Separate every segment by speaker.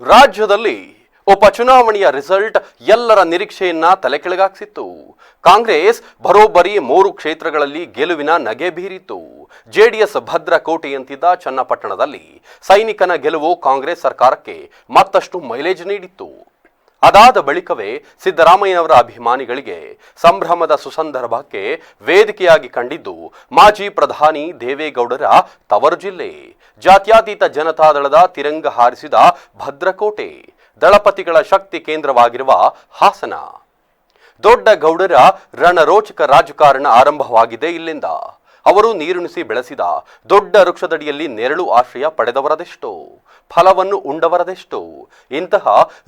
Speaker 1: ರಾಜ್ಯದಲ್ಲಿ ಉಪಚುನಾವಣೆಯ ರಿಸಲ್ಟ್ ಎಲ್ಲರ ನಿರೀಕ್ಷೆಯನ್ನ ತಲೆಕೆಳಗಾಗಿಸಿತ್ತು ಕಾಂಗ್ರೆಸ್ ಬರೋಬ್ಬರಿ ಮೂರು ಕ್ಷೇತ್ರಗಳಲ್ಲಿ ಗೆಲುವಿನ ನಗೆ ಬೀರಿತು ಜೆಡಿಎಸ್ ಭದ್ರ ಕೋಟೆಯಂತಿದ್ದ ಚನ್ನಪಟ್ಟಣದಲ್ಲಿ ಸೈನಿಕನ ಗೆಲುವು ಕಾಂಗ್ರೆಸ್ ಸರ್ಕಾರಕ್ಕೆ ಮತ್ತಷ್ಟು ಮೈಲೇಜ್ ನೀಡಿತ್ತು. ಅದಾದ ಬಳಿಕವೇ ಸಿದ್ದರಾಮಯ್ಯನವರ ಅಭಿಮಾನಿಗಳಿಗೆ ಸಂಭ್ರಮದ ಸುಸಂದರ್ಭಕ್ಕೆ ವೇದಿಕೆಯಾಗಿ ಕಂಡಿದ್ದು ಮಾಜಿ ಪ್ರಧಾನಿ ದೇವೇಗೌಡರ ತವರು ಜಿಲ್ಲೆ. ಜಾತ್ಯಾತೀತ ಜನತಾದಳದ ತಿರಂಗ ಹಾರಿಸಿದ ಭದ್ರಕೋಟೆ, ದಳಪತಿಗಳ ಶಕ್ತಿ ಕೇಂದ್ರವಾಗಿರುವ ಹಾಸನ. ದೊಡ್ಡ ಗೌಡರ ರಣರೋಚಕ ರಾಜಕಾರಣ ಆರಂಭವಾಗಿದೆ ಇಲ್ಲಿಂದ. ಅವರು ನೀರುಣಿಸಿ ಬೆಳೆಸಿದ ದೊಡ್ಡ ವೃಕ್ಷದಡಿಯಲ್ಲಿ ನೆರಳು ಆಶ್ರಯ ಪಡೆದವರದೆಷ್ಟೋ, ಫಲವನ್ನು ಉಂಡವರದೆಷ್ಟೋ. ಇಂತಹ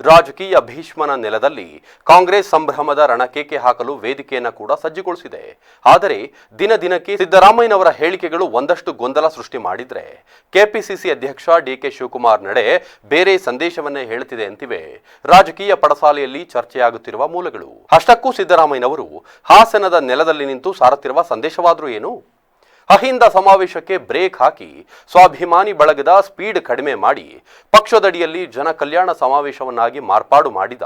Speaker 1: ರಾಜಕೀಯ ಭೀಷ್ಮನ ನೆಲದಲ್ಲಿ ಕಾಂಗ್ರೆಸ್ ಸಂಭ್ರಮದ ರಣಕೇಕೆ ಹಾಕಲು ವೇದಿಕೆಯನ್ನ ಕೂಡ ಸಜ್ಜುಗೊಳಿಸಿದೆ. ಆದರೆ ದಿನ ದಿನಕ್ಕೆ ಸಿದ್ದರಾಮಯ್ಯನವರ ಹೇಳಿಕೆಗಳು ಒಂದಷ್ಟು ಗೊಂದಲ ಸೃಷ್ಟಿ ಮಾಡಿದ್ರೆ, ಕೆಪಿಸಿಸಿ ಅಧ್ಯಕ್ಷ ಡಿಕೆ ಶಿವಕುಮಾರ್ ನಡೆ ಬೇರೆ ಸಂದೇಶವನ್ನೇ ಹೇಳುತ್ತಿದೆ ಅಂತಿವೆ. ರಾಜಕೀಯ ಪಡಸಾಲೆಯಲ್ಲಿ ಚರ್ಚೆಯಾಗುತ್ತಿರುವ ಮೂಲಗಳು. ಅಷ್ಟಕ್ಕೂ ಸಿದ್ದರಾಮಯ್ಯನವರು ಹಾಸನದ ನೆಲದಲ್ಲಿ ನಿಂತು ಸಾರುತ್ತಿರುವ ಸಂದೇಶವಾದರೂ ಏನು? ಅಹಿಂದ ಸಮಾವೇಶಕ್ಕೆ ಬ್ರೇಕ್ ಹಾಕಿ ಸ್ವಾಭಿಮಾನಿ ಬಳಗದ ಸ್ಪೀಡ್ ಕಡಿಮೆ ಮಾಡಿ ಪಕ್ಷದಡಿಯಲ್ಲಿ ಜನ ಕಲ್ಯಾಣ ಸಮಾವೇಶವನ್ನಾಗಿ ಮಾರ್ಪಾಡು ಮಾಡಿದ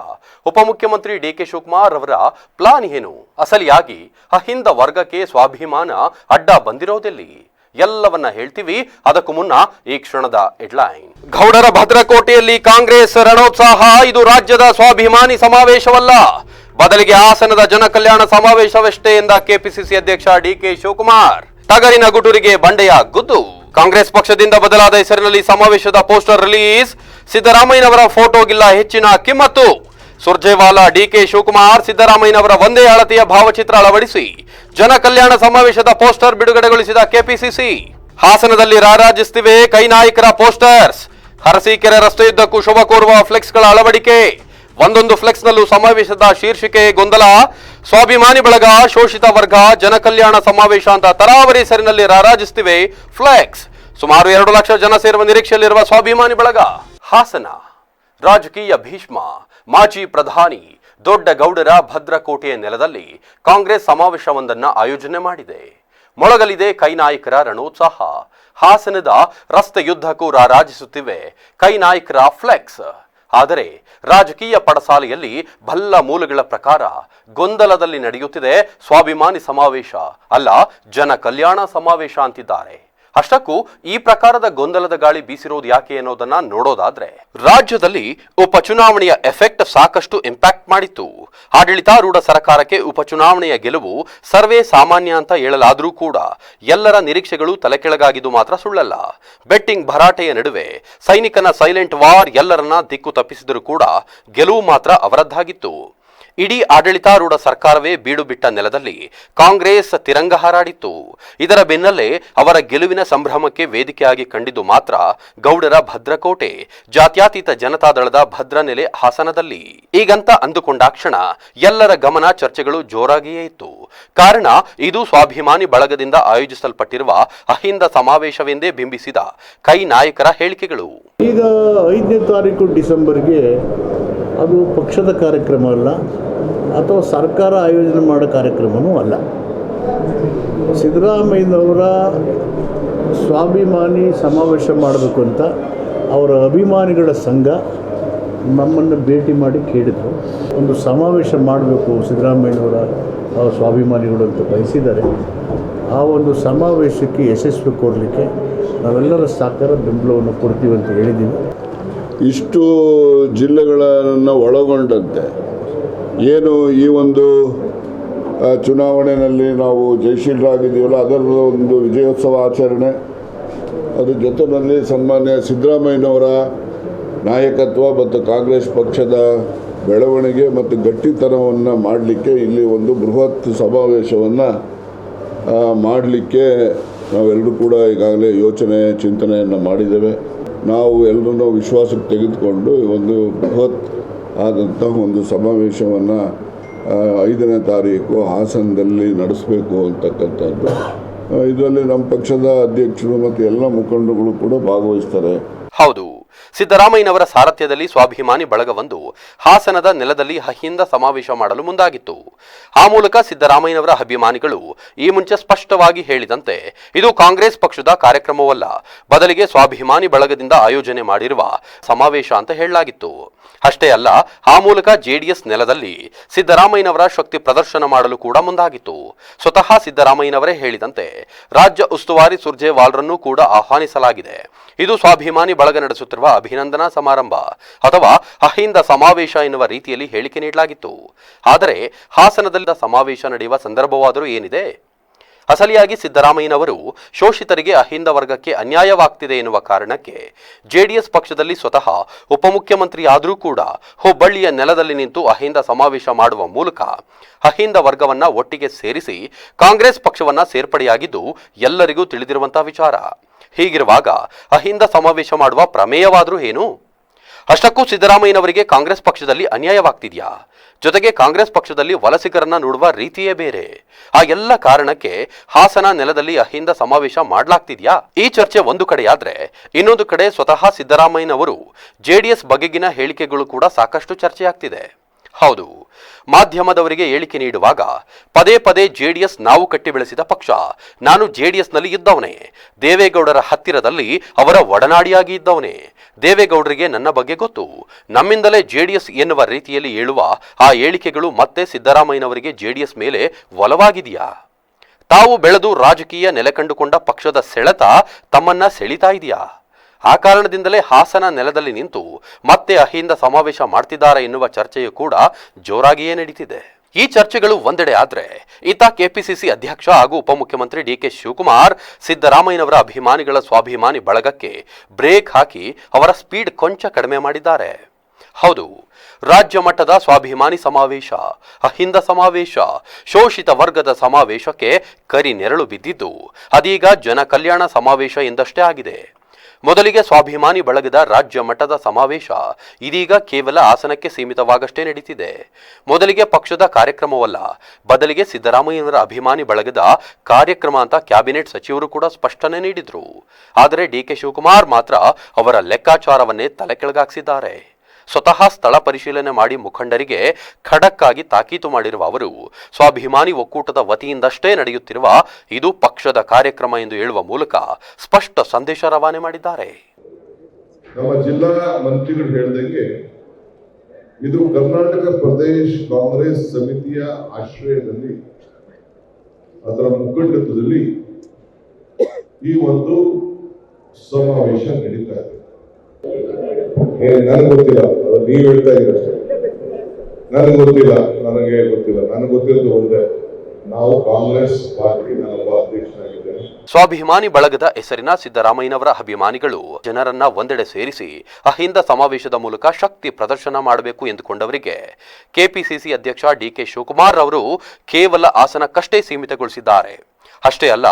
Speaker 1: ಉಪಮುಖ್ಯಮಂತ್ರಿ ಡಿಕೆ ಶಿವಕುಮಾರ್ ಅವರ ಪ್ಲಾನ್ ಏನು? ಅಸಲಿಯಾಗಿ ಅಹಿಂದ ವರ್ಗಕ್ಕೆ ಸ್ವಾಭಿಮಾನ ಅಡ್ಡ ಬಂದಿರೋದೆಲ್ಲಿ? ಎಲ್ಲವನ್ನ ಹೇಳ್ತೀವಿ. ಅದಕ್ಕೂ ಮುನ್ನ ಈ ಕ್ಷಣದ ಹೆಡ್ಲೈನ್. ಗೌಡರ ಭದ್ರಕೋಟೆಯಲ್ಲಿ ಕಾಂಗ್ರೆಸ್ ರಣೋತ್ಸಾಹ. ಇದು ರಾಜ್ಯದ ಸ್ವಾಭಿಮಾನಿ ಸಮಾವೇಶವಲ್ಲ. ಬದಲಿಗೆ ಹಾಸನದ ಜನಕಲ್ಯಾಣ ಸಮಾವೇಶವಷ್ಟೇ ಎಂದ ಕೆಪಿಸಿಸಿ ಅಧ್ಯಕ್ಷ ಡಿಕೆ ಶಿವಕುಮಾರ್. ಟಗರಿನ ಗುಟುರಿಗೆ ಬಂಡೆಯ ಗುದ್ದು. ಕಾಂಗ್ರೆಸ್ ಪಕ್ಷದಿಂದ ಬದಲಾದ ಹೆಸರಿನಲ್ಲಿ ಸಮಾವೇಶದ ಪೋಸ್ಟರ್ ರಿಲೀಸ್. ಸಿದ್ದರಾಮಯ್ಯನವರ ಫೋಟೋಗಿಲ್ಲ ಹೆಚ್ಚಿನ ಕಿಮ್ಮತ್ತು. ಸುರ್ಜೇವಾಲಾ, ಡಿಕೆ ಶಿವಕುಮಾರ್ ಸಿದ್ದರಾಮಯ್ಯನವರ ಒಂದೇ ಅಳತೆಯ ಭಾವಚಿತ್ರ ಅಳವಡಿಸಿ. ಜನ ಕಲ್ಯಾಣ ಸಮಾವೇಶದ ಪೋಸ್ಟರ್ ಬಿಡುಗಡೆಗೊಳಿಸಿದ ಕೆಪಿಸಿಸಿ. ಹಾಸನದಲ್ಲಿ ರಾರಾಜಿಸುತ್ತಿವೆ ಕೈ ನಾಯಕರ ಪೋಸ್ಟರ್ಸ್. ಹರಸೀಕೆರೆ ರಸ್ತೆಯುದ್ದಕ್ಕೂ ಶುಭ ಕೋರುವ ಫ್ಲೆಕ್ಸ್ಗಳ ಅಳವಡಿಕೆ. ಒಂದೊಂದು ಫ್ಲೆಕ್ಸ್ನಲ್ಲೂ ಸಮಾವೇಶದ ಶೀರ್ಷಿಕೆ ಗೊಂದಲ. ಸ್ವಾಭಿಮಾನಿ ಬಳಗ, ಶೋಷಿತ ವರ್ಗ, ಜನಕಲ್ಯಾಣ ಸಮಾವೇಶ ಅಂತ ತರಾವರಿ ಹೆಸರಿನಲ್ಲಿ ರಾರಾಜಿಸುತ್ತಿವೆ ಫ್ಲೆಕ್ಸ್. ಸುಮಾರು ಎರಡು ಲಕ್ಷ ಜನ ಸೇರುವ ನಿರೀಕ್ಷೆಯಲ್ಲಿರುವ ಸ್ವಾಭಿಮಾನಿ ಬಳಗ, ಹಾಸನ. ರಾಜಕೀಯ ಭೀಷ್ಮ, ಮಾಜಿ ಪ್ರಧಾನಿ, ದೊಡ್ಡ ಗೌಡರ ಭದ್ರಕೋಟೆಯ ನೆಲದಲ್ಲಿ ಕಾಂಗ್ರೆಸ್ ಸಮಾವೇಶವೊಂದನ್ನು ಆಯೋಜನೆ ಮಾಡಿದೆ. ಮೊಳಗಲಿದೆ ಕೈನಾಯಕರ ರಣೋತ್ಸಾಹ. ಹಾಸನದ ರಸ್ತೆ ರಸ್ತೆಯುದ್ದಕ್ಕೂ ರಾರಾಜಿಸುತ್ತಿವೆ ಕೈನಾಯಕರ ಫ್ಲೆಕ್ಸ್. ಆದರೆ ರಾಜಕೀಯ ಪಡಸಾಲೆಯಲ್ಲಿ ಭಲ್ಲ ಮೂಲಗಳ ಪ್ರಕಾರ ಗೊಂದಲದಲ್ಲಿ ನಡೆಯುತ್ತಿದೆ ಸ್ವಾಭಿಮಾನಿ ಸಮಾವೇಶ. ಅಲ್ಲ, ಜನ ಕಲ್ಯಾಣ ಸಮಾವೇಶ ಅಂತಿದ್ದಾರೆ. ಅಷ್ಟಕ್ಕೂ ಈ ಪ್ರಕಾರದ ಗೊಂದಲದ ಗಾಳಿ ಬೀಸಿರೋದು ಯಾಕೆ ಅನ್ನೋದನ್ನ ನೋಡೋದಾದ್ರೆ, ರಾಜ್ಯದಲ್ಲಿ ಉಪಚುನಾವಣೆಯ ಎಫೆಕ್ಟ್ ಸಾಕಷ್ಟು ಇಂಪ್ಯಾಕ್ಟ್ ಮಾಡಿತ್ತು. ಆಡಳಿತಾರೂಢ ಸರ್ಕಾರಕ್ಕೆ ಉಪಚುನಾವಣೆಯ ಗೆಲುವು ಸರ್ವೇ ಸಾಮಾನ್ಯ ಅಂತ ಹೇಳಲಾದರೂ ಕೂಡ ಎಲ್ಲರ ನಿರೀಕ್ಷೆಗಳು ತಲೆಕೆಳಗಾಗಿದ್ದು ಮಾತ್ರ ಸುಳ್ಳಲ್ಲ. ಬೆಟ್ಟಿಂಗ್ ಭರಾಟೆಯ ನಡುವೆ ಸೈನಿಕನ ಸೈಲೆಂಟ್ ವಾರ್ ಎಲ್ಲರನ್ನ ದಿಕ್ಕು ತಪ್ಪಿಸಿದರೂ ಕೂಡ ಗೆಲುವು ಮಾತ್ರ ಅವರದ್ದಾಗಿತ್ತು. ಇಡೀ ಆಡಳಿತಾರೂಢ ಸರ್ಕಾರವೇ ಬೀಡು ಬಿಟ್ಟ ನೆಲದಲ್ಲಿ ಕಾಂಗ್ರೆಸ್ ತಿರಂಗ ಹಾರಾಡಿತ್ತು. ಇದರ ಬೆನ್ನಲ್ಲೇ ಅವರ ಗೆಲುವಿನ ಸಂಭ್ರಮಕ್ಕೆ ವೇದಿಕೆಯಾಗಿ ಕಂಡಿದ್ದು ಮಾತ್ರ ಗೌಡರ ಭದ್ರಕೋಟೆ, ಜಾತ್ಯಾತೀತ ಜನತಾದಳದ ಭದ್ರ ನೆಲೆ ಹಾಸನದಲ್ಲಿ. ಈಗಂತ ಅಂದುಕೊಂಡಾಕ್ಷಣ ಎಲ್ಲರ ಗಮನ ಚರ್ಚೆಗಳು ಜೋರಾಗಿಯೇ ಇತ್ತು. ಕಾರಣ ಇದು ಸ್ವಾಭಿಮಾನಿ ಬಳಗದಿಂದ ಆಯೋಜಿಸಲ್ಪಟ್ಟಿರುವ ಅಹಿಂದ ಸಮಾವೇಶವೆಂದೇ ಬಿಂಬಿಸಿದ ಕೈ ನಾಯಕರ ಹೇಳಿಕೆಗಳು.
Speaker 2: ಈಗ ಐದನೇ ತಾರೀಕು ಡಿಸೆಂಬರ್ಗೆ ಅದು ಪಕ್ಷದ ಕಾರ್ಯಕ್ರಮ ಅಲ್ಲ, ಅಥವಾ ಸರ್ಕಾರ ಆಯೋಜನೆ ಮಾಡೋ ಕಾರ್ಯಕ್ರಮವೂ ಅಲ್ಲ. ಸಿದ್ದರಾಮಯ್ಯನವರ ಸ್ವಾಭಿಮಾನಿ ಸಮಾವೇಶ ಮಾಡಬೇಕು ಅಂತ ಅವರ ಅಭಿಮಾನಿಗಳ ಸಂಘ ನಮ್ಮನ್ನು ಭೇಟಿ ಮಾಡಿ ಕೇಳಿದರು. ಒಂದು ಸಮಾವೇಶ ಮಾಡಬೇಕು ಸಿದ್ದರಾಮಯ್ಯನವರ ಸ್ವಾಭಿಮಾನಿಗಳು ಅಂತ ಬಯಸಿದ್ದಾರೆ. ಆ ಒಂದು ಸಮಾವೇಶಕ್ಕೆ ಯಶಸ್ವಿ ಕೊಡಲಿಕ್ಕೆ ನಾವೆಲ್ಲರ ಸಾಕಾರ ಬೆಂಬಲವನ್ನು ಕೊಡ್ತೀವಿ ಅಂತ ಹೇಳಿದ್ದೀವಿ.
Speaker 3: ಇಷ್ಟು ಜಿಲ್ಲೆಗಳನ್ನು ಒಳಗೊಂಡಂತೆ. ಏನು ಈ ಒಂದು ಚುನಾವಣೆಯಲ್ಲಿ ನಾವು ಜಯಶೀಲರಾಗಿದ್ದೀವಲ್ಲ ಅದರ ಒಂದು ವಿಜಯೋತ್ಸವ ಆಚರಣೆ. ಅದರ ಜೊತೆಯಲ್ಲಿ ಸನ್ಮಾನ್ಯ ಸಿದ್ದರಾಮಯ್ಯನವರ ನಾಯಕತ್ವ ಮತ್ತು ಕಾಂಗ್ರೆಸ್ ಪಕ್ಷದ ಬೆಳವಣಿಗೆ ಮತ್ತು ಗಟ್ಟಿತನವನ್ನು ಮಾಡಲಿಕ್ಕೆ ಇಲ್ಲಿ ಒಂದು ಬೃಹತ್ ಸಮಾವೇಶವನ್ನು ಮಾಡಲಿಕ್ಕೆ ನಾವೆಲ್ಲರೂ ಕೂಡ ಈಗಾಗಲೇ ಯೋಚನೆ, ಚಿಂತನೆಯನ್ನು ಮಾಡಿದ್ದೇವೆ. ನಾವು ಎಲ್ಲರನ್ನೂ ವಿಶ್ವಾಸಕ್ಕೆ ತೆಗೆದುಕೊಂಡು ಒಂದು ಬೃಹತ್ ಆದಂಥ ಒಂದು ಸಮಾವೇಶವನ್ನು ಐದನೇ ತಾರೀಕು ಹಾಸನದಲ್ಲಿ ನಡೆಸಬೇಕು ಅಂತಕ್ಕಂಥದ್ದು. ಇದರಲ್ಲಿ ನಮ್ಮ ಪಕ್ಷದ ಅಧ್ಯಕ್ಷರು ಮತ್ತು ಎಲ್ಲ ಮುಖಂಡಗಳು ಕೂಡ ಭಾಗವಹಿಸ್ತಾರೆ.
Speaker 1: ಹೌದು. ಸಿದ್ದರಾಮಯ್ಯನವರ ಸಾರಥ್ಯದಲ್ಲಿ ಸ್ವಾಭಿಮಾನಿ ಬಳಗವೊಂದು ಹಾಸನದ ನೆಲದಲ್ಲಿ ಅಹಿಂದ ಸಮಾವೇಶ ಮಾಡಲು ಮುಂದಾಗಿತ್ತು. ಆ ಮೂಲಕ ಸಿದ್ದರಾಮಯ್ಯನವರ ಅಭಿಮಾನಿಗಳು ಈ ಮುಂಚೆ ಸ್ಪಷ್ಟವಾಗಿ ಹೇಳಿದಂತೆ, ಇದು ಕಾಂಗ್ರೆಸ್ ಪಕ್ಷದ ಕಾರ್ಯಕ್ರಮವಲ್ಲ, ಬದಲಿಗೆ ಸ್ವಾಭಿಮಾನಿ ಬಳಗದಿಂದ ಆಯೋಜನೆ ಮಾಡಿರುವ ಸಮಾವೇಶ ಅಂತ ಹೇಳಲಾಗಿತ್ತು. ಅಷ್ಟೇ ಅಲ್ಲ, ಆ ಮೂಲಕ ಜೆಡಿಎಸ್ ನೆಲದಲ್ಲಿ ಸಿದ್ದರಾಮಯ್ಯನವರ ಶಕ್ತಿ ಪ್ರದರ್ಶನ ಮಾಡಲು ಕೂಡ ಮುಂದಾಗಿತ್ತು. ಸ್ವತಃ ಸಿದ್ದರಾಮಯ್ಯನವರೇ ಹೇಳಿದಂತೆ, ರಾಜ್ಯ ಉಸ್ತುವಾರಿ ಸುರ್ಜೇವಾಲ್ರನ್ನೂ ಕೂಡ ಆಹ್ವಾನಿಸಲಾಗಿದೆ. ಇದು ಸ್ವಾಭಿಮಾನಿ ಬಳಗ ನಡೆಸುತ್ತಿರುವ ಅಭಿನಂದನಾ ಸಮಾರಂಭ ಅಥವಾ ಅಹಿಂದ ಸಮಾವೇಶ ಎನ್ನುವ ರೀತಿಯಲ್ಲಿ ಹೇಳಿಕೆ ನೀಡಲಾಗಿತ್ತು. ಆದರೆ ಹಾಸನದಲ್ಲಿ ಸಮಾವೇಶ ನಡೆಯುವ ಸಂದರ್ಭವಾದರೂ ಏನಿದೆ? ಅಸಲಿಯಾಗಿ ಸಿದ್ದರಾಮಯ್ಯನವರು ಶೋಷಿತರಿಗೆ ಅಹಿಂದ ವರ್ಗಕ್ಕೆ ಅನ್ಯಾಯವಾಗ್ತಿದೆ ಎನ್ನುವ ಕಾರಣಕ್ಕೆ ಜೆಡಿಎಸ್ ಪಕ್ಷದಲ್ಲಿ ಸ್ವತಃ ಉಪಮುಖ್ಯಮಂತ್ರಿ ಆದರೂ ಕೂಡ ಹುಬ್ಬಳ್ಳಿಯ ನೆಲದಲ್ಲಿ ನಿಂತು ಅಹಿಂದ ಸಮಾವೇಶ ಮಾಡುವ ಮೂಲಕ ಅಹಿಂದ ವರ್ಗವನ್ನ ಒಟ್ಟಿಗೆ ಸೇರಿಸಿ ಕಾಂಗ್ರೆಸ್ ಪಕ್ಷವನ್ನ ಸೇರ್ಪಡೆಯಾಗಿದ್ದು ಎಲ್ಲರಿಗೂ ತಿಳಿದಿರುವಂತಹ ವಿಚಾರ. ಹೀಗಿರುವಾಗ ಅಹಿಂದ ಸಮಾವೇಶ ಮಾಡುವ ಪ್ರಮೇಯವಾದರೂ ಏನು? ಅಷ್ಟಕ್ಕೂ ಸಿದ್ದರಾಮಯ್ಯನವರಿಗೆ ಕಾಂಗ್ರೆಸ್ ಪಕ್ಷದಲ್ಲಿ ಅನ್ಯಾಯವಾಗ್ತಿದೆಯಾ? ಜೊತೆಗೆ ಕಾಂಗ್ರೆಸ್ ಪಕ್ಷದಲ್ಲಿ ವಲಸಿಗರನ್ನ ನೋಡುವ ರೀತಿಯೇ ಬೇರೆ. ಆ ಎಲ್ಲ ಕಾರಣಕ್ಕೆ ಹಾಸನ ನೆಲದಲ್ಲಿ ಅಹಿಂದ ಸಮಾವೇಶ ಮಾಡ್ಲಾಗ್ತಿದ್ಯಾ? ಈ ಚರ್ಚೆ ಒಂದು ಕಡೆಯಾದ್ರೆ ಇನ್ನೊಂದು ಕಡೆ ಸ್ವತಃ ಸಿದ್ದರಾಮಯ್ಯನವರು ಜೆಡಿಎಸ್ ಬಗೆಗಿನ ಹೇಳಿಕೆಗಳು ಕೂಡ ಸಾಕಷ್ಟು ಚರ್ಚೆಯಾಗ್ತಿದೆ. ಹೌದು. ಮಾಧ್ಯಮದವರಿಗೆ ಹೇಳಿಕೆ ನೀಡುವಾಗ ಪದೇ ಪದೇ ಜೆಡಿಎಸ್ ನಾವು ಕಟ್ಟಿ ಬೆಳೆಸಿದ ಪಕ್ಷ. ನಾನು ಜೆಡಿಎಸ್ನಲ್ಲಿ ಇದ್ದವನೇ. ದೇವೇಗೌಡರ ಹತ್ತಿರದಲ್ಲಿ ಅವರ ಒಡನಾಡಿಯಾಗಿ ಇದ್ದವನೇ. ದೇವೇಗೌಡರಿಗೆ ನನ್ನ ಬಗ್ಗೆ ಗೊತ್ತು. ನಮ್ಮಿಂದಲೇ ಜೆಡಿಎಸ್ ಎನ್ನುವ ರೀತಿಯಲ್ಲಿ ಹೇಳುವ ಆ ಹೇಳಿಕೆಗಳು ಮತ್ತೆ ಸಿದ್ದರಾಮಯ್ಯನವರಿಗೆ ಜೆಡಿಎಸ್ ಮೇಲೆ ಒಲವಾಗಿದೆಯಾ? ತಾವು ಬೆಳೆದು ರಾಜಕೀಯ ನೆಲೆ ಪಕ್ಷದ ಸೆಳೆತ ತಮ್ಮನ್ನ ಸೆಳಿತಾ ಇದೆಯಾ? ಆ ಕಾರಣದಿಂದಲೇ ಹಾಸನ ನೆಲದಲ್ಲಿ ನಿಂತು ಮತ್ತೆ ಅಹಿಂದ ಸಮಾವೇಶ ಮಾಡ್ತಿದ್ದಾರೆ ಎನ್ನುವ ಚರ್ಚೆಯು ಕೂಡ ಜೋರಾಗಿಯೇ ನಡೀತಿದೆ. ಈ ಚರ್ಚೆಗಳು ಒಂದೆಡೆ ಆದ್ರೆ ಇತ ಕೆಪಿಸಿಸಿ ಅಧ್ಯಕ್ಷ ಹಾಗೂ ಉಪಮುಖ್ಯಮಂತ್ರಿ ಡಿ ಕೆ ಶಿವಕುಮಾರ್ ಸಿದ್ದರಾಮಯ್ಯನವರ ಅಭಿಮಾನಿಗಳ ಸ್ವಾಭಿಮಾನಿ ಬಳಗಕ್ಕೆ ಬ್ರೇಕ್ ಹಾಕಿ ಅವರ ಸ್ಪೀಡ್ ಕೊಂಚ ಕಡಿಮೆ ಮಾಡಿದ್ದಾರೆ. ಹೌದು, ರಾಜ್ಯ ಮಟ್ಟದ ಸ್ವಾಭಿಮಾನಿ ಸಮಾವೇಶ, ಅಹಿಂದ ಸಮಾವೇಶ, ಶೋಷಿತ ವರ್ಗದ ಸಮಾವೇಶಕ್ಕೆ ಕರಿ ನೆರಳು ಬಿದ್ದಿದ್ದು, ಅದೀಗ ಜನ ಕಲ್ಯಾಣ ಸಮಾವೇಶ ಎಂದಷ್ಟೇ ಆಗಿದೆ. ಮೊದಲಿಗೆ ಸ್ವಾಭಿಮಾನಿ ಬಳಗದ ರಾಜ್ಯ ಮಟ್ಟದ ಸಮಾವೇಶ. ಇದೀಗ ಕೇವಲ ಆಸನಕ್ಕೆ ಸೀಮಿತವಾಗಷ್ಟೇ ನಡೀತಿದೆ. ಮೊದಲಿಗೆ ಪಕ್ಷದ ಕಾರ್ಯಕ್ರಮವಲ್ಲ, ಬದಲಿಗೆ ಸಿದ್ದರಾಮಯ್ಯನವರ ಅಭಿಮಾನಿ ಬಳಗದ ಕಾರ್ಯಕ್ರಮ ಅಂತ ಕ್ಯಾಬಿನೆಟ್ ಸಚಿವರು ಕೂಡ ಸ್ಪಷ್ಟನೆ ನೀಡಿದ್ರು. ಆದರೆ ಡಿಕೆ ಶಿವಕುಮಾರ್ ಮಾತ್ರ ಅವರ ಲೆಕ್ಕಾಚಾರವನ್ನೇ ತಲೆ ಕೆಳಗಾಗಿಸಿದ್ದಾರೆ ಸ್ವತಃ ಸ್ಥಳ ಪರಿಶೀಲನೆ ಮಾಡಿ ಮುಖಂಡರಿಗೆ ಖಡಕ್ಕಾಗಿ ತಾಕೀತು ಮಾಡಿರುವ ಅವರು, ಸ್ವಾಭಿಮಾನಿ ಒಕ್ಕೂಟದ ವತಿಯಿಂದಷ್ಟೇ ನಡೆಯುತ್ತಿರುವ ಇದು ಪಕ್ಷದ ಕಾರ್ಯಕ್ರಮ ಎಂದು ಹೇಳುವ ಮೂಲಕ ಸ್ಪಷ್ಟ ಸಂದೇಶ ರವಾನೆ ಮಾಡಿದ್ದಾರೆ.
Speaker 4: ನಮ್ಮ ಜಿಲ್ಲಾ ಮಂತ್ರಿಗಳು ಹೇಳಿದಂಗೆ ಇದು ಕರ್ನಾಟಕ ಪ್ರದೇಶ್ ಕಾಂಗ್ರೆಸ್ ಸಮಿತಿಯ ಆಶ್ರಯದಲ್ಲಿ, ಅದರ ಮುಖಂಡತ್ವದಲ್ಲಿ ಈ ಒಂದು ಸಮಾವೇಶ ನಡೀತಾ ಇದೆ. ನನಗೆ ಗೊತ್ತಿಲ್ಲ. ಅದು ನೀವು ಹೇಳ್ತಾ ಇದ್ದೀರಷ್ಟೇ ನನಗೆ ಗೊತ್ತಿಲ್ಲ. ನನಗೆ ಗೊತ್ತಿಲ್ಲ. ನನಗೆ ಗೊತ್ತಿರೋದು ಒಂದೇ. ನಾವು ಕಾಂಗ್ರೆಸ್ ಪಾರ್ಟಿ ನಾನೊಬ್ಬ ಅಧ್ಯಕ್ಷನಾಗಿದ್ದೇನೆ
Speaker 1: ಸ್ವಾಭಿಮಾನಿ ಬಳಗದ ಹೆಸರಿನ ಸಿದ್ದರಾಮಯ್ಯನವರ ಅಭಿಮಾನಿಗಳು ಜನರನ್ನ ಒಂದೆಡೆ ಸೇರಿಸಿ ಅಹಿಂದ ಸಮಾವೇಶದ ಮೂಲಕ ಶಕ್ತಿ ಪ್ರದರ್ಶನ ಮಾಡಬೇಕು ಎಂದುಕೊಂಡವರಿಗೆ ಕೆಪಿಸಿಸಿ ಅಧ್ಯಕ್ಷ ಡಿಕೆ ಶಿವಕುಮಾರ್ ಅವರು ಕೇವಲ ಆಸನಕ್ಕಷ್ಟೇ ಸೀಮಿತಗೊಳಿಸಿದ್ದಾರೆ. ಅಷ್ಟೇ ಅಲ್ಲ,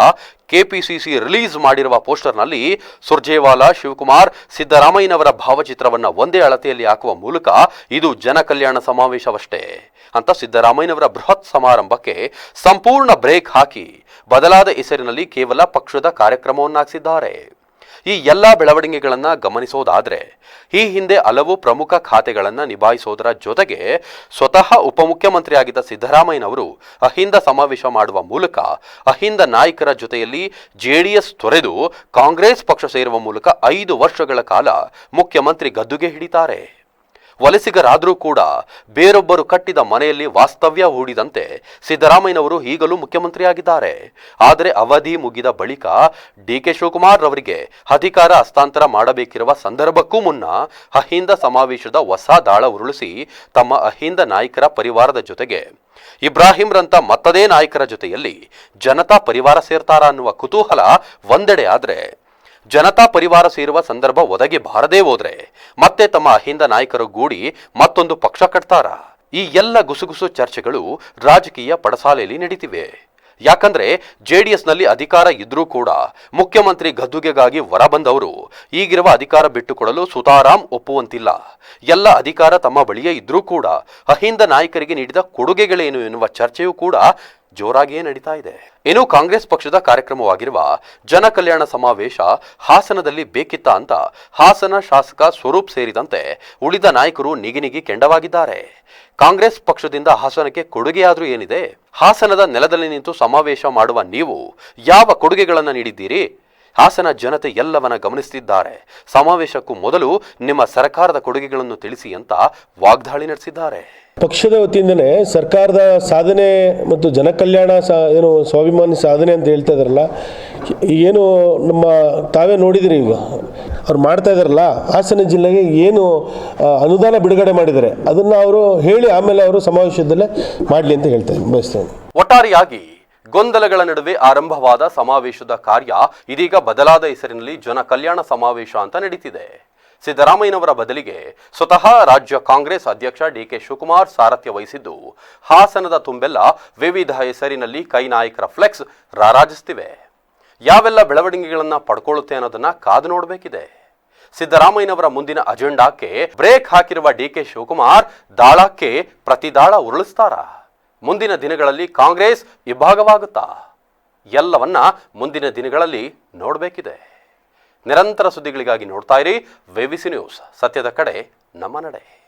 Speaker 1: ಕೆಪಿಸಿಸಿ ರಿಲೀಸ್ ಮಾಡಿರುವ ಪೋಸ್ಟರ್ನಲ್ಲಿ ಸುರ್ಜೇವಾಲಾ, ಶಿವಕುಮಾರ್, ಸಿದ್ದರಾಮಯ್ಯನವರ ಭಾವಚಿತ್ರವನ್ನು ಒಂದೇ ಅಳತೆಯಲ್ಲಿ ಹಾಕುವ ಮೂಲಕ ಇದು ಜನಕಲ್ಯಾಣ ಸಮಾವೇಶವಷ್ಟೇ. ಅಂತ ಸಿದ್ದರಾಮಯ್ಯನವರ ಬೃಹತ್ ಸಮಾರಂಭಕ್ಕೆ ಸಂಪೂರ್ಣ ಬ್ರೇಕ್ ಹಾಕಿ ಬದಲಾದ ಹೆಸರಿನಲ್ಲಿ ಕೇವಲ ಪಕ್ಷದ ಕಾರ್ಯಕ್ರಮವನ್ನಾಗಿಸಿದ್ದಾರೆ. ಈ ಎಲ್ಲ ಬೆಳವಣಿಗೆಗಳನ್ನು ಗಮನಿಸೋದಾದರೆ, ಈ ಹಿಂದೆ ಹಲವು ಪ್ರಮುಖ ಖಾತೆಗಳನ್ನು ನಿಭಾಯಿಸೋದರ ಜೊತೆಗೆ ಸ್ವತಃ ಉಪಮುಖ್ಯಮಂತ್ರಿಯಾಗಿದ್ದ ಸಿದ್ದರಾಮಯ್ಯನವರು ಅಹಿಂದ ಸಮಾವೇಶ ಮಾಡುವ ಮೂಲಕ, ಅಹಿಂದ ನಾಯಕರ ಜೊತೆಯಲ್ಲಿ ಜೆಡಿಎಸ್ ತೊರೆದು ಕಾಂಗ್ರೆಸ್ ಪಕ್ಷ ಸೇರುವ ಮೂಲಕ ಐದು ವರ್ಷಗಳ ಕಾಲ ಮುಖ್ಯಮಂತ್ರಿ ಗದ್ದುಗೆ ಹಿಡಿತಾರೆ. ವಲಸಿಗರಾದರೂ ಕೂಡ ಬೇರೊಬ್ಬರು ಕಟ್ಟಿದ ಮನೆಯಲ್ಲಿ ವಾಸ್ತವ್ಯ ಹೂಡಿದಂತೆ ಸಿದ್ದರಾಮಯ್ಯನವರು ಈಗಲೂ ಮುಖ್ಯಮಂತ್ರಿಯಾಗಿದ್ದಾರೆ. ಆದರೆ ಅವಧಿ ಮುಗಿದ ಬಳಿಕ ಡಿ ಕೆ ಶಿವಕುಮಾರ್ ರವರಿಗೆ ಅಧಿಕಾರ ಹಸ್ತಾಂತರ ಮಾಡಬೇಕಿರುವ ಸಂದರ್ಭಕ್ಕೂ ಮುನ್ನ ಅಹಿಂದ ಸಮಾವೇಶದ ಹೊಸ ದಾಳ ಉರುಳಿಸಿ ತಮ್ಮ ಅಹಿಂದ ನಾಯಕರ ಪರಿವಾರದ ಜೊತೆಗೆ ಇಬ್ರಾಹಿಂರಂತ ಮತ್ತದೇ ನಾಯಕರ ಜೊತೆಯಲ್ಲಿ ಜನತಾ ಪರಿವಾರ ಸೇರ್ತಾರ ಅನ್ನುವ ಕುತೂಹಲ ಒಂದೆಡೆ ಆದ್ರೆ ಜನತಾ ಪರಿವಾರ ಸೇರುವ ಸಂದರ್ಭ ಒದಗಿ ಬಾರದೇ ಹೋದ್ರೆ ಮತ್ತೆ ತಮ್ಮ ಅಹಿಂದ ನಾಯಕರು ಗೂಡಿ ಮತ್ತೊಂದು ಪಕ್ಷ ಕಟ್ತಾರ. ಈ ಎಲ್ಲ ಗುಸುಗುಸು ಚರ್ಚೆಗಳು ರಾಜಕೀಯ ಪಡಸಾಲೆಯಲ್ಲಿ ನಡೀತಿವೆ. ಯಾಕಂದ್ರೆ ಜೆಡಿಎಸ್ನಲ್ಲಿ ಅಧಿಕಾರ ಇದ್ರೂ ಕೂಡ ಮುಖ್ಯಮಂತ್ರಿ ಗದ್ದುಗೆಗಾಗಿ ಹೊರಬಂದವರು ಈಗಿರುವ ಅಧಿಕಾರ ಬಿಟ್ಟುಕೊಡಲು ಸುತಾರಾಮ್ ಒಪ್ಪುವಂತಿಲ್ಲ. ಎಲ್ಲ ಅಧಿಕಾರ ತಮ್ಮ ಬಳಿಯೇ ಇದ್ರೂ ಕೂಡ ಅಹಿಂದ ನಾಯಕರಿಗೆ ನೀಡಿದ ಕೊಡುಗೆಗಳೇನು ಎನ್ನುವ ಚರ್ಚೆಯೂ ಕೂಡ ಜೋರಾಗಿಯೇ ನಡೀತಾ ಇದೆ. ಇನ್ನು ಕಾಂಗ್ರೆಸ್ ಪಕ್ಷದ ಕಾರ್ಯಕ್ರಮವಾಗಿರುವ ಜನ ಕಲ್ಯಾಣ ಸಮಾವೇಶ ಹಾಸನದಲ್ಲಿ ಬೇಕಿತ್ತ ಅಂತ ಹಾಸನ ಶಾಸಕ ಸ್ವರೂಪ್ ಸೇರಿದಂತೆ ಉಳಿದ ನಾಯಕರು ನಿಗಿನಿಗಿ ಕೆಂಡವಾಗಿದ್ದಾರೆ. ಕಾಂಗ್ರೆಸ್ ಪಕ್ಷದಿಂದ ಹಾಸನಕ್ಕೆ ಕೊಡುಗೆಯಾದ್ರೂ ಏನಿದೆ? ಹಾಸನದ ನೆಲದಲ್ಲಿ ನಿಂತು ಸಮಾವೇಶ ಮಾಡುವ ನೀವು ಯಾವ ಕೊಡುಗೆಗಳನ್ನು ನೀಡಿದ್ದೀರಿ? ಹಾಸನ ಜನತೆ ಎಲ್ಲವನ್ನ ಗಮನಿಸುತ್ತಿದ್ದಾರೆ ಸಮಾವೇಶಕ್ಕೂ ಮೊದಲು ನಿಮ್ಮ ಸರ್ಕಾರದ ಕೊಡುಗೆಗಳನ್ನು ತಿಳಿಸಿ ಅಂತ ವಾಗ್ದಾಳಿ ನಡೆಸಿದ್ದಾರೆ.
Speaker 5: ಪಕ್ಷದ ವತಿಯಿಂದನೇ ಸರ್ಕಾರದ ಸಾಧನೆ ಮತ್ತು ಜನಕಲ್ಯಾಣ ಸಾ ಏನು ಸ್ವಾಭಿಮಾನಿ ಸಾಧನೆ ಅಂತ ಹೇಳ್ತಾ ಇದಾರಲ್ಲ ಏನು ನಮ್ಮ ತಾವೇ ನೋಡಿದಿರಿ ಈಗ. ಅವ್ರು ಮಾಡ್ತಾ ಇದಾರಲ್ಲ ಹಾಸನ ಜಿಲ್ಲೆಗೆ ಏನು ಅನುದಾನ ಬಿಡುಗಡೆ ಮಾಡಿದ್ದಾರೆ ಅದನ್ನು ಅವರು ಹೇಳಿ ಆಮೇಲೆ ಅವರು ಸಮಾವೇಶದಲ್ಲೇ ಮಾಡಲಿ ಅಂತ ಹೇಳ್ತಾರೆ ಬಯಸ್ತೇನೆ
Speaker 1: ಒಟ್ಟಾರೆಯಾಗಿ ಗೊಂದಲಗಳ ನಡುವೆ ಆರಂಭವಾದ ಸಮಾವೇಶದ ಕಾರ್ಯ ಇದೀಗ ಬದಲಾದ ಹೆಸರಿನಲ್ಲಿ ಜನ ಕಲ್ಯಾಣ ಸಮಾವೇಶ ಅಂತ ನಡೀತಿದೆ. ಸಿದ್ದರಾಮಯ್ಯನವರ ಬದಲಿಗೆ ಸ್ವತಃ ರಾಜ್ಯ ಕಾಂಗ್ರೆಸ್ ಅಧ್ಯಕ್ಷ ಡಿಕೆ ಶಿವಕುಮಾರ್ ಸಾರಥ್ಯ ವಹಿಸಿದ್ದು, ಹಾಸನದ ತುಂಬೆಲ್ಲ ವಿವಿಧ ಹೆಸರಿನಲ್ಲಿ ಕೈ ನಾಯಕರ ಫ್ಲೆಕ್ಸ್ ರಾರಾಜಿಸ್ತಿವೆ ಯಾವೆಲ್ಲ ಬೆಳವಣಿಗೆಗಳನ್ನು ಪಡ್ಕೊಳ್ಳುತ್ತೆ ಅನ್ನೋದನ್ನ ಕಾದು ನೋಡಬೇಕಿದೆ. ಸಿದ್ದರಾಮಯ್ಯನವರ ಮುಂದಿನ ಅಜೆಂಡಾಕ್ಕೆ ಬ್ರೇಕ್ ಹಾಕಿರುವ ಡಿಕೆ ಶಿವಕುಮಾರ್, ದಾಳಕ್ಕೆ ಪ್ರತಿದಾಳ ಉರುಳಿಸ್ತಾರ? ಮುಂದಿನ ದಿನಗಳಲ್ಲಿ ಕಾಂಗ್ರೆಸ್ ವಿಭಾಗವಾಗುತ್ತಾ? ಎಲ್ಲವನ್ನ ಮುಂದಿನ ದಿನಗಳಲ್ಲಿ ನೋಡಬೇಕಿದೆ. ನಿರಂತರ ಸುದ್ದಿಗಳಿಗಾಗಿ ನೋಡ್ತಾ ಇರಿ ವೆವಿಸಿ ನ್ಯೂಸ್, ಸತ್ಯದ ಕಡೆ ನಮ್ಮ ನಡೆ.